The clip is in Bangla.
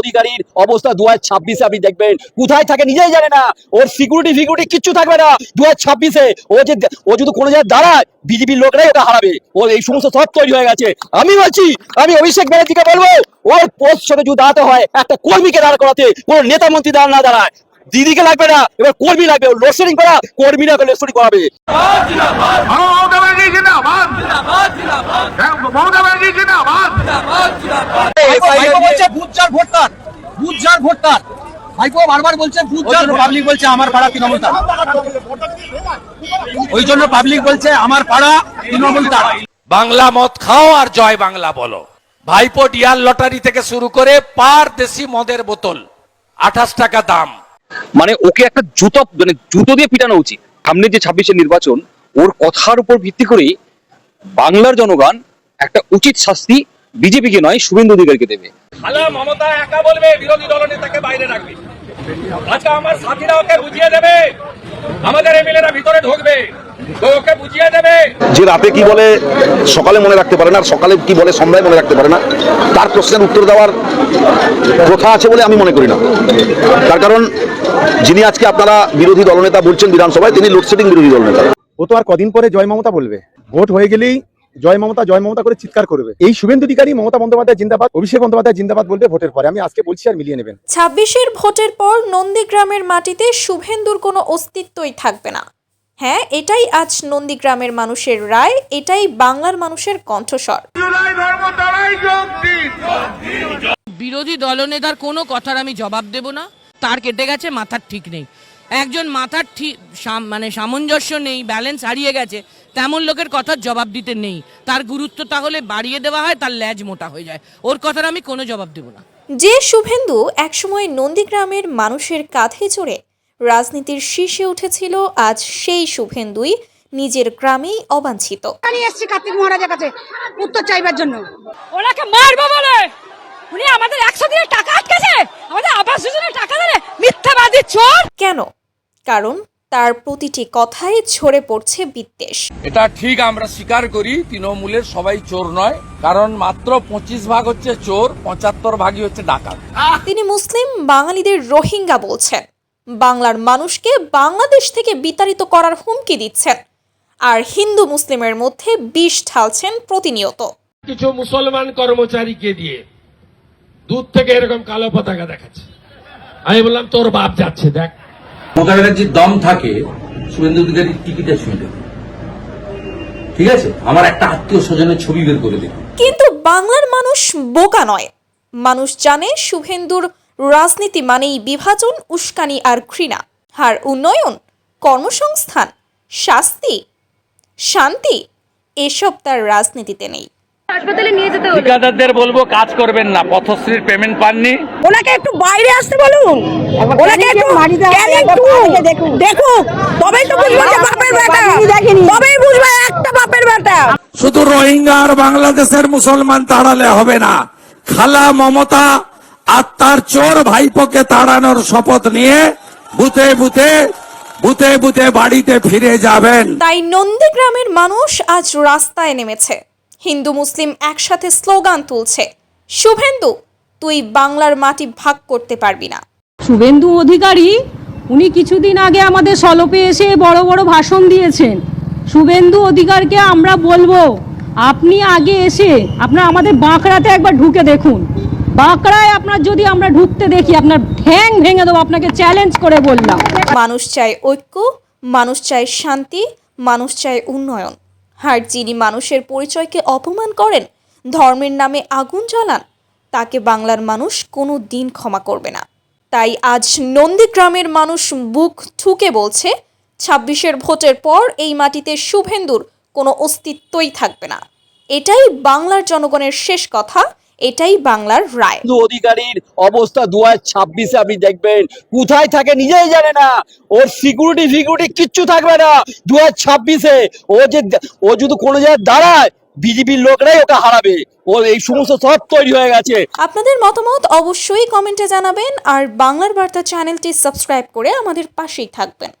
অধিকারীর অবস্থা দু হাজার ছাব্বিশে আপনি দেখবেন। কোথায় থাকে নিজেই জানে না। ওর সিকিউরিটি ফিকিউরিটি কিচ্ছু থাকবে না। দু হাজার ছাব্বিশে ও যে ও যদি কোনো জায়গায় দাঁড়ায় বিজেপির লোকরাই ওটা হারাবে। ওর এই সমস্ত সব তৈরি হয়ে গেছে। আমি বলছি আমি অভিষেক ব্যানার্জিকে বলব ওর পোস্ট সাথে যদি দাঁড়াতে হয় একটা কর্মীকে দাঁড় করাতে কোনো নেতা মন্ত্রী দাঁড় না দাঁড়ায়। দিদিকে লাগবে না এবার কর্মী লাগবে। লোডশেডিং করা কর্মীরা লোডশেডিং করাবে। মমতা ব্যানার্জি জিন্দাবাদ। বুথজার ভোটার বুথজার ভোটার ভাইপো বারবার বলছে বুথজার পাবলিক বলছে আমার পাড়া তৃণমূল তার। ওই জন্য পাবলিক বলছে আমার পাড়া তৃণমূল তার। বাংলা মদ খাও আর জয় বাংলা বলো। ভাইপো ডিয়ার লটারি থেকে শুরু করে পার দেশি মদের বোতল আঠাশ টাকা দাম। মানে ওকে একটা জুতো মানে জুতো দিয়ে পিটানো উচিত। সামনে যে ছাব্বিশের নির্বাচন ওর কথার উপর ভিত্তি করেই বাংলার জনগণ একটা উচিত শাস্তি বিজেপিকে নয় শুভেন্দু অধিকারীকে দেবে। খালা মমতা একা বলবে বিরোধী দলনেতাকে বাইরে রাখবে। আজকে আমার সাথীরা ওকে বুঝিয়ে দেবে? আমাদের এমএলএরা ভিতরে ঢুকবে। ওকে বুঝিয়ে দেবে? যে রাতে কি বলে সকালে মনে রাখতে পারে না আর সকালে কি বলে সন্ধ্যায় মনে রাখতে পারে না তার প্রশ্নের উত্তর দেওয়ার প্রথা আছে বলে আমি মনে করি না। তার কারণ যিনি আজকে আপনারা বিরোধী দলনেতা বলছেন বিধানসভায় তিনি লোডশেডিং বিরোধী দলনেতা। ও তো আর কদিন পরে জয় মমতা বলবে। ভোট হয়ে গেলেই জয় মমতা জয় মমতা করে চিৎকার করবে। এই শুভেন্দু অধিকারী মমতা বন্দ্যোপাধ্যায় জিন্দাবাদ অভিষেক বন্দ্যোপাধ্যায় জিন্দাবাদ বলবে ভোটের পরে। আমি আজকে বলছি আর মিলিয়ে নেবেন। ছাব্বিশের ভোটের পর নন্দীগ্রামের মাটিতে শুভেন্দুর কোনো অস্তিত্বই থাকবে না। হ্যাঁ এটাই আজ নন্দীগ্রামের মানুষের রায় এটাই বাংলার মানুষের কণ্ঠস্বর। বিরোধী দলনেতার কোনো কথার আমি জবাব দেব না। তার কেটে গেছে মাথার ঠিক নেই। একজন মাথার ঠিক সাম- মানে সামঞ্জস্য নেই ব্যালেন্স হারিয়ে গেছে। তেমন লোকের কথার জবাব দিতে নেই। তার গুরুত্ব তাহলে বাড়িয়ে দেওয়া হয় তার ল্যাজ মোটা হয়ে যায়। ওর কথার আমি কোনো জবাব দেব না। যে শুভেন্দু একসময় নন্দীগ্রামের মানুষের কাঁধে চড়ে রাজনীতির শীর্ষে উঠেছিল আজ সেই শুভেন্দুই নিজের গ্রামেই অবাঞ্ছিত। আমি এসছি কার্তিক মহারাজের কাছে উত্তর চাইবার জন্য। ওনাকে মারবো বলে! উনি আমাদের একশো দিনের টাকা আটকেছে! আমাদের আবাস যোজনার টাকা দেবে মিথ্যাবাদী চোর! কেন? কারণ তার প্রতিটি কথায় ঝরে পড়ছে বিদ্বেষ। এটা ঠিক আমরা স্বীকার করি তৃণমূলের সবাই চোর নয় কারণ মাত্র পঁচিশ ভাগ হচ্ছে চোর পঁচাত্তর ভাগই হচ্ছে ডাকাত। তিনি মুসলিম বাঙালিদের রোহিঙ্গা বলছেন। বাংলার মানুষকে বাংলাদেশ থেকে বিতাড়িত করার হুমকি দিচ্ছেন। আর হিন্দু মুসলিমের মধ্যে বিষ ঢালছেন প্রতিনিয়ত। কিছু মুসলমান কর্মচারীকে দিয়ে দূর থেকে এরকম কালো পতাকা দেখাচ্ছে। আমি বললাম তোর বাপ যাচ্ছে দেখ। মমতা ব্যানার্জির দম থাকে, শুভেন্দু অধিকারীর টিকিটে ছুঁয়ে দেবে ঠিক আছে? আমার একটা আত্মীয় স্বজনের ছবি বের করে দেবে কিন্তু বাংলার মানুষ বোকা নয়। মানুষ জানে শুভেন্দুর রাজনীতি মানেই বিভাজন, উস্কানি আর ঘৃণা। আর উন্নয়ন, কর্মসংস্থান, শাস্তি, শান্তি, এসব তার রাজনীতিতে নেই। হাসপাতালে নিয়ে যেতে হলো। ঠিকাদারদের বলব কাজ করবেন না পথশ্রীর পেমেন্ট পাননি। ওনাকে একটু বাইরে আসতে বলুন। ওনাকে একটু তবেই তো বুঝবে যে বাপের বেটা তবেই বুঝবে একটা বাপের বেটা শুধু রোহিঙ্গা আর বাংলাদেশের মুসলমান তাড়ালে হবে না। খালা মমতা আর তার চোর ভাইপোকে তাড়ানোর শপথ নিয়ে বুথে বুথে বুথে বুথে বাড়িতে ফিরে যাবেন। তাই নন্দীগ্রামের মানুষ আজ রাস্তায় নেমেছে। হিন্দু মুসলিম একসাথে স্লোগান তুলছে শুভেন্দু তুই বাংলার মাটি ভাগ করতে পারবি না। শুভেন্দু অধিকারী উনি কিছুদিন আগে আমাদের সলপে এসে বড় বড় ভাষণ দিয়েছেন। শুভেন্দু অধিকারকে আমরা বলব আপনি আগে এসে আপনার আমাদের বাঁকড়াতে একবার ঢুকে দেখুন। বাঁকড়ায় আপনার যদি আমরা ঢুকতে দেখি আপনার ঠ্যাং ভেঙে দেবো আপনাকে চ্যালেঞ্জ করে বললাম। মানুষ চায় ঐক্য মানুষ চায় শান্তি মানুষ চায় উন্নয়ন। আর যিনি মানুষের পরিচয়কে অপমান করেন, ধর্মের নামে আগুন জ্বালান, তাকে বাংলার মানুষ কোনো দিন ক্ষমা করবে না। তাই আজ নন্দীগ্রামের মানুষ বুক ঠুকে বলছে, ছাব্বিশের ভোটের পর এই মাটিতে শুভেন্দুর কোনো অস্তিত্বই থাকবে না। এটাই বাংলার জনগণের শেষ কথা। এটাই বাংলার রায়। অধিকারীর অবস্থা দু হাজার ছাব্বিশে আপনি দেখবেন। কোথায় থাকে নিজেই জানে না। ওর সিকিউরিটি ফিকিউরিটি কিচ্ছু থাকবে না। দু ছাব্বিশে ও যে ও যদি কোনো জায়গায় দাঁড়ায় বিজেপির লোকরাই ওটা হারাবে। ও এই সমস্ত সব তৈরি হয়ে গেছে। আপনাদের মতামত অবশ্যই কমেন্টে জানাবেন। আর বাংলার বার্তা চ্যানেলটি সাবস্ক্রাইব করে আমাদের পাশেই থাকবেন।